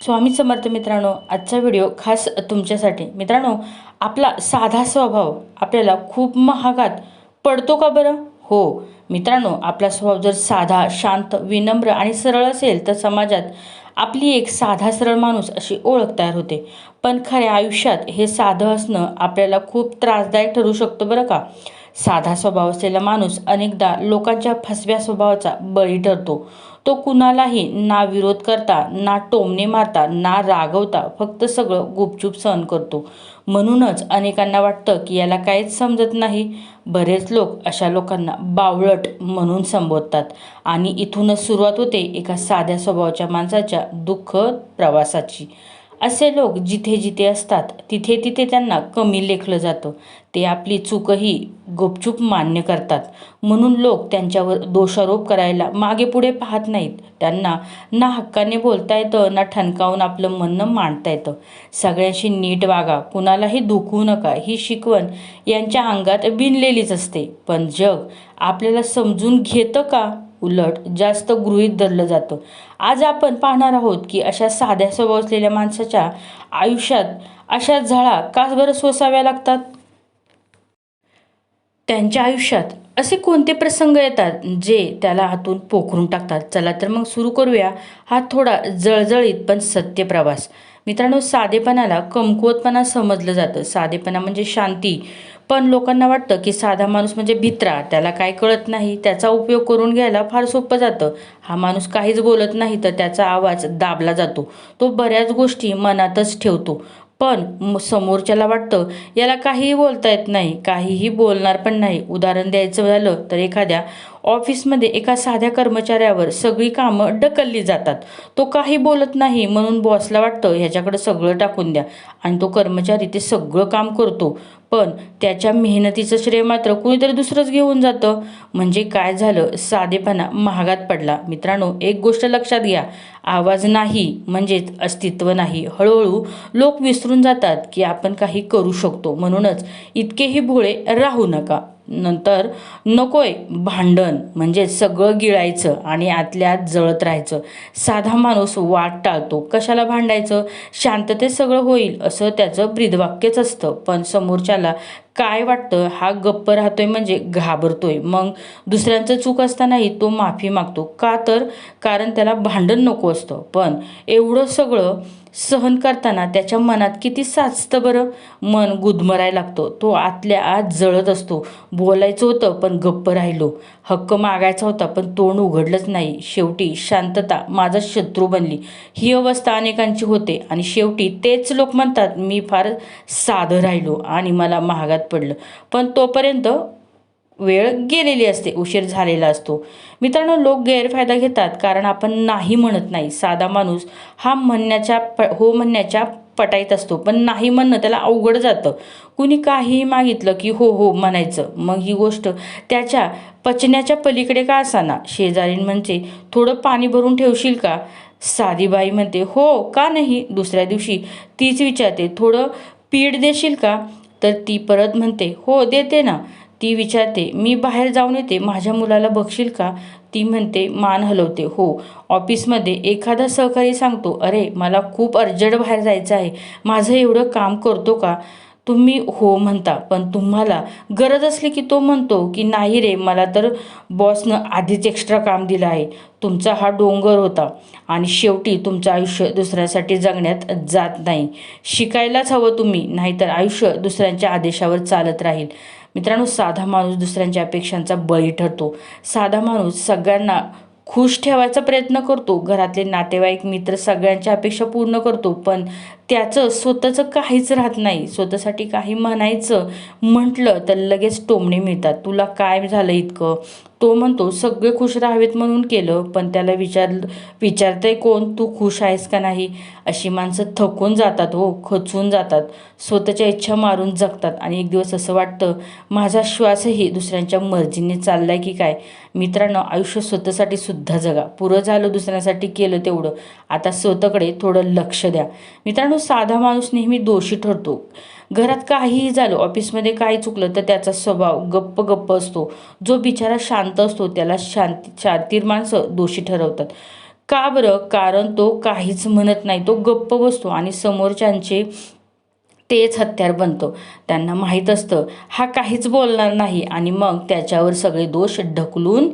स्वामी समर्थ मित्रांनो आजचा व्हिडिओ खास तुमच्यासाठी. मित्रांनो आपला साधा स्वभाव आपल्याला खूप महागात पडतो का बरं? हो. मित्रांनो आपला स्वभाव जर साधा शांत विनम्र आणि सरळ असेल तर समाजात आपली एक साधा सरळ माणूस अशी ओळख तयार होते. पण खऱ्या आयुष्यात हे साधं असणं आपल्याला खूप त्रासदायक ठरू शकतं बरं का? साधा स्वभाव असलेला माणूस अनेकदा लोकांच्या फसव्या स्वभावाचा बळी ठरतो. तो कुणालाही ना विरोध करता ना टोमणे मारता ना रागवता फक्त सगळं गुपचूप सहन करतो. म्हणूनच अनेकांना वाटतं की याला काहीच समजत नाही. बरेच लोक अशा लोकांना बावळट म्हणून संबोधतात आणि इथूनच सुरुवात होते एका साध्या स्वभावाच्या माणसाच्या दुःख प्रवासाची. असे लोक जिथे जिथे असतात तिथे तिथे त्यांना कमी लेखलं जातं. ते आपली चूकही गुपचूप मान्य करतात. म्हणून लोक त्यांच्यावर दोषारोप करायला मागे पुढे पाहत नाहीत. त्यांना ना हक्काने बोलता येतं ना ठणकावून आपलं म्हणणं मांडता येतं. सगळ्यांशी नीट वागा कुणालाही दुखवू नका ही शिकवण यांच्या अंगात बिनलेलीच असते. पण जग आपल्याला समजून घेतं का? उलट जास्त गृहीत धरलं जातं. आज आपण पाहणार आहोत की अशा साध्या स्वभाव असलेल्या माणसाच्या आयुष्यात अशा झळा का बरं सोसाव्या लागतात? त्यांच्या आयुष्यात असे कोणते प्रसंग येतात जे त्याला हातून पोखरून टाकतात? चला तर मग सुरू करूया. हा थोडा जळजळीत पण सत्य प्रवास. मित्रांनो साधेपणाला कमकुवतपणा समजलं जातं. साधेपणा म्हणजे शांती. पण लोकांना वाटतं की साधा माणूस म्हणजे भित्रा. त्याला काय कळत नाही. त्याचा उपयोग करून घ्यायला फार सोपं जातं. हा माणूस काहीच बोलत नाही तर त्याचा आवाज दाबला जातो. तो बऱ्याच गोष्टी मनातच ठेवतो. पण समोरच्याला वाटतं याला काहीही बोलता येत नाही. काहीही बोलणार पण नाही. उदाहरण द्यायचं झालं तर एखाद्या ऑफिसमध्ये एका साध्या कर्मचाऱ्यावर सगळी कामं ढकलली जातात. तो काही बोलत नाही म्हणून बॉसला वाटतं ह्याच्याकडे सगळं टाकून द्या. आणि तो कर्मचारी ते सगळं काम करतो. पण त्याच्या मेहनतीचं श्रेय मात्र कुणीतरी दुसरंच घेऊन जातं. म्हणजे काय झालं? साधेपणा महागात पडला. मित्रांनो एक गोष्ट लक्षात घ्या. आवाज नाही म्हणजेच अस्तित्व नाही. हळूहळू लोक विसरून जातात की आपण काही करू शकतो. म्हणूनच इतकेही भोळे राहू नका. नंतर नकोय भांडण म्हणजे सगळं गिळायचं आणि आतल्या आत जळत राहायचं. साधा माणूस वाट टाळतो. कशाला भांडायचं? शांततेत सगळं होईल असं त्याचं ब्रीदवाक्यच असतं. पण समोरच्याला काय वाटतं? हा गप्प राहतोय म्हणजे घाबरतोय. मग दुसऱ्यांचं चूक असतानाही तो माफी मागतो. का तर? कारण त्याला भांडण नको असतं. पण एवढं सगळं सहन करताना त्याच्या मनात किती साचतं बरं? मन गुदमरायला लागतो. तो आतल्या आत जळत असतो. बोलायचं होतं पण गप्प राहिलो. हक्क मागायचा होता पण तोंड उघडलंच नाही. शेवटी शांतता माझा शत्रू बनली. ही अवस्था अनेकांची होते आणि शेवटी तेच लोक म्हणतात मी फार साधं राहिलो आणि मला महागात पडलं. पण तोपर्यंत वेळ गेलेली असते उशीर झालेला असतो. मित्रांनो लोक गैरफायदा घेतात कारण आपण नाही म्हणत नाही. साधा माणूस हा म्हणण्याच्या प हो म्हणण्याच्या पटाईत असतो पण नाही म्हणणं त्याला अवघड जातं. कुणी काहीही मागितलं की हो हो म्हणायचं. मग ही गोष्ट त्याच्या पचण्याच्या पलीकडे का असाना? शेजारीन म्हणजे थोडं पाणी भरून ठेवशील का? साधी बाई म्हणते हो का नाही? दुसऱ्या दिवशी तीच विचारते थोडं पीठ देशील का? तर ती परत म्हणते हो देते ना. ती विचारते मी बाहेर जाऊन येते माझ्या मुलाला बघशील का? ती म्हणते मान हलवते. हो. ऑफिसमध्ये एखादा सहकारी सांगतो अरे मला खूप अर्जंट बाहेर जायचं आहे माझं एवढं काम करतो का? तुम्ही हो म्हणता पण तुम्हाला गरज असली की तो म्हणतो की नाही रे मला तर बॉसनं आधीच एक्स्ट्रा काम दिलं आहे तुमचा हा डोंगर होता आणि शेवटी तुमचं आयुष्य दुसऱ्यासाठी जगण्यात जात नाही. शिकायलाच हवं तुम्ही नाहीतर आयुष्य दुसऱ्यांच्या आदेशावर चालत राहील. मित्रांनो साधा माणूस दुसऱ्यांच्या अपेक्षांचा बळी ठरतो. साधा माणूस सगळ्यांना खुश ठेवायचा प्रयत्न करतो. घरातले नातेवाईक मित्र सगळ्यांच्या अपेक्षा पूर्ण करतो. पण त्याचं स्वतःचं काहीच राहत नाही. स्वतःसाठी काही म्हणायचं म्हटलं तर लगेच टोमणे मिळतात. तुला काय झालं इतकं? तो म्हणतो सगळे खुश राहावेत म्हणून केलं पण त्याला विचार विचारतंय कोण? तू खुश आहेस का नाही? अशी माणसं थकून जातात हो खचून जातात. स्वतःच्या इच्छा मारून जगतात. आणि एक दिवस असं वाटतं माझा श्वासही दुसऱ्यांच्या मर्जीने चाललाय की काय? मित्रांनो आयुष्य स्वतःसाठी सुद्धा जगा. पुरं झालं दुसऱ्यांसाठी केलं तेवढं. आता स्वतःकडे थोडं लक्ष द्या. मित्रांनो साधा माणूस नेहमी दोषी ठरतो. घरात काहीही झालं ऑफिसमध्ये काही चुकलं तर त्याचा स्वभाव गप्प गप्प असतो. जो बिचारा शांत असतो त्याला शांती शांतीर माणसं दोषी ठरवतात. का बरं? कारण तो काहीच म्हणत नाही. तो गप्प बसतो आणि समोरच्यांचे तेच हत्यार बनतो. त्यांना माहीत असतं हा काहीच बोलणार नाही आणि मग त्याच्यावर सगळे दोष ढकलून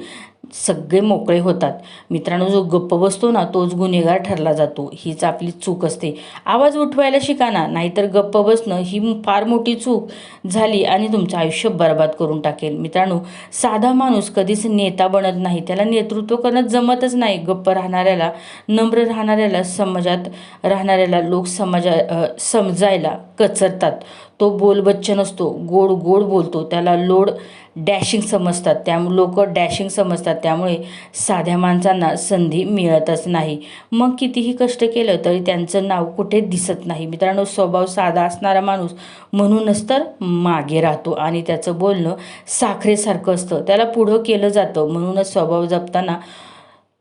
सगळे मोकळे होतात. मित्रांनो जो गप्प बसतो ना तोच गुन्हेगार ठरला जातो. हीच आपली चूक असते. आवाज उठवायला शिका ना नाहीतर गप्प बसणं ही फार मोठी चूक झाली आणि तुमचं आयुष्य बर्बाद करून टाकेल. मित्रांनो साधा माणूस कधीच नेता बनत नाही. त्याला नेतृत्व करणं जमतच नाही. गप्प राहणाऱ्याला नम्र राहणाऱ्याला समाजात राहणाऱ्याला लोक समाजा समजायला कचरतात. तो बोलबच्चन असतो गोड गोड बोलतो. त्याला लोड डॅशिंग समजतात. त्यामुळे लोक डॅशिंग समजतात. त्यामुळे साध्या माणसांना संधी मिळतच नाही. मग कितीही कष्ट केलं तरी त्यांचं नाव कुठे दिसत नाही. मित्रांनो स्वभाव साधा असणारा माणूस म्हणूनच तर मागे राहतो आणि त्याचं बोलणं साखरेसारखं असतं. त्याला पुढं केलं जातं म्हणूनच स्वभाव जपताना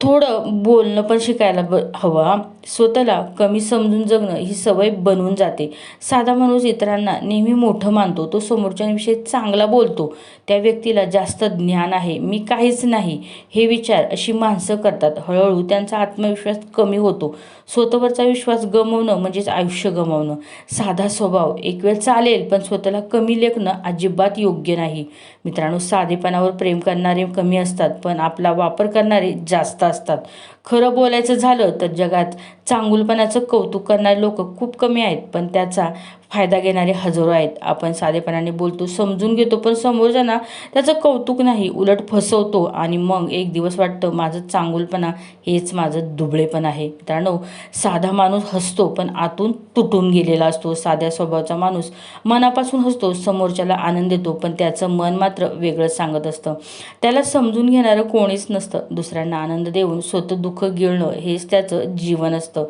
थोडं बोलणं पण शिकायला ब हवं स्वतःला कमी समजून जगणं ही सवय बनवून जाते. साधा माणूस इतरांना नेहमी मोठं मानतो तो समोरच्यांविषयी चांगला बोलतो. त्या व्यक्तीला जास्त ज्ञान आहे मी काहीच नाही हे विचार अशी माणसं करतात. हळूहळू त्यांचा आत्मविश्वास कमी होतो. स्वतःवरचा विश्वास गमवणं म्हणजेच आयुष्य गमावणं. साधा स्वभाव एक वेळ चालेल पण स्वतःला कमी लेखणं अजिबात योग्य नाही. मित्रांनो साधेपणावर प्रेम करणारे कमी असतात पण आपला वापर करणारे जास्त असतात. खरं बोलायचं झालं तर जगात चांगुलपणाचं कौतुक करणारे लोक खूप कमी आहेत पण त्याचा फायदा घेणारे हजारो आहेत. आपण साधेपणाने बोलतो समजून घेतो पण समोरच्यांना त्याचं कौतुक नाही. उलट फसवतो आणि मग एक दिवस वाटतं माझं चांगुलपणा हेच माझं दुबळेपण आहे. मित्रांनो साधा माणूस हसतो पण आतून तुटून गेलेला असतो. साध्या स्वभावाचा माणूस मनापासून हसतो समोरच्याला आनंद देतो पण त्याचं मन मात्र वेगळंच सांगत असतं. त्याला समजून घेणारं कोणीच नसतं. दुसऱ्यांना आनंद देऊन स्वतः दुःख गिळणं हेच त्याचं जीवन असतं.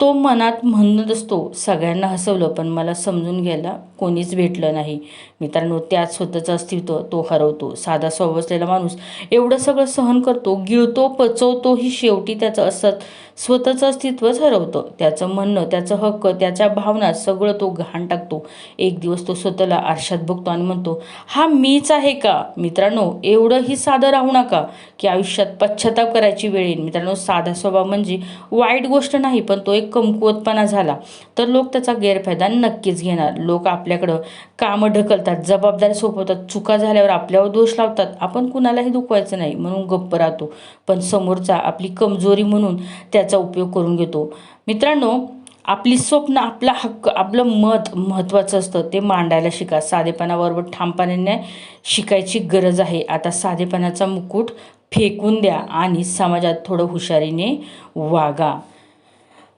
तो मनात म्हणत असतो सगळ्यांना हसवलं पण मला समजून घ्यायला कोणीच भेटलं नाही. मित्रांनो त्यात स्वतःचं अस्तित्व तो हरवतो. साधा स्वभाव असलेला माणूस एवढं सगळं सहन करतो गिळतो पचवतो ही शेवटी त्याचं असत स्वतःचं अस्तित्वच हरवतं. त्याचं म्हणणं त्याचं हक्क त्याच्या भावना सगळं तो घाण टाकतो. एक दिवस तो स्वतःला आरशात बघतो आणि म्हणतो हा मीच आहे का? मित्रांनो एवढंही साधं राहू नका की आयुष्यात पश्चाताप करायची वेळ येईल. मित्रांनो साधा स्वभाव म्हणजे वाईट गोष्ट नाही पण तो एक कमकुवतपणा झाला तर लोक त्याचा गैरफायदा नक्कीच घेणार. लोक आपल्याकडं कामं ढकलतात जबाबदारी सोपवतात चुका झाल्यावर आपल्यावर दोष लावतात. आपण कुणालाही दुखवायचं नाही म्हणून गप्प राहतो. पण समोरचा आपली कमजोरी म्हणून त्याचा उपयोग करून घेतो. मित्रांनो आपली स्वप्न आपला हक्क आपलं मत महत्त्वाचं असतं. ते मांडायला शिका. साधेपणाबरोबर ठामपणाने शिकायची गरज आहे. आता साधेपणाचा मुकुट फेकून द्या आणि समाजात थोडं हुशारीने वागा.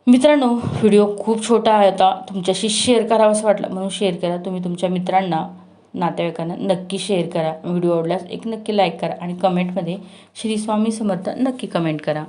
मित्रांनो व्हिडिओ खूप छोटा आहे होता तुमच्याशी शेअर करावा असं वाटलं म्हणून शेअर करा तुम्ही तुमच्या मित्रांना नातेवाईकांना नक्की शेअर करा. व्हिडिओ आवडल्यास एक नक्की लाईक करा आणि कमेंटमध्ये श्री स्वामी समर्थ नक्की कमेंट करा.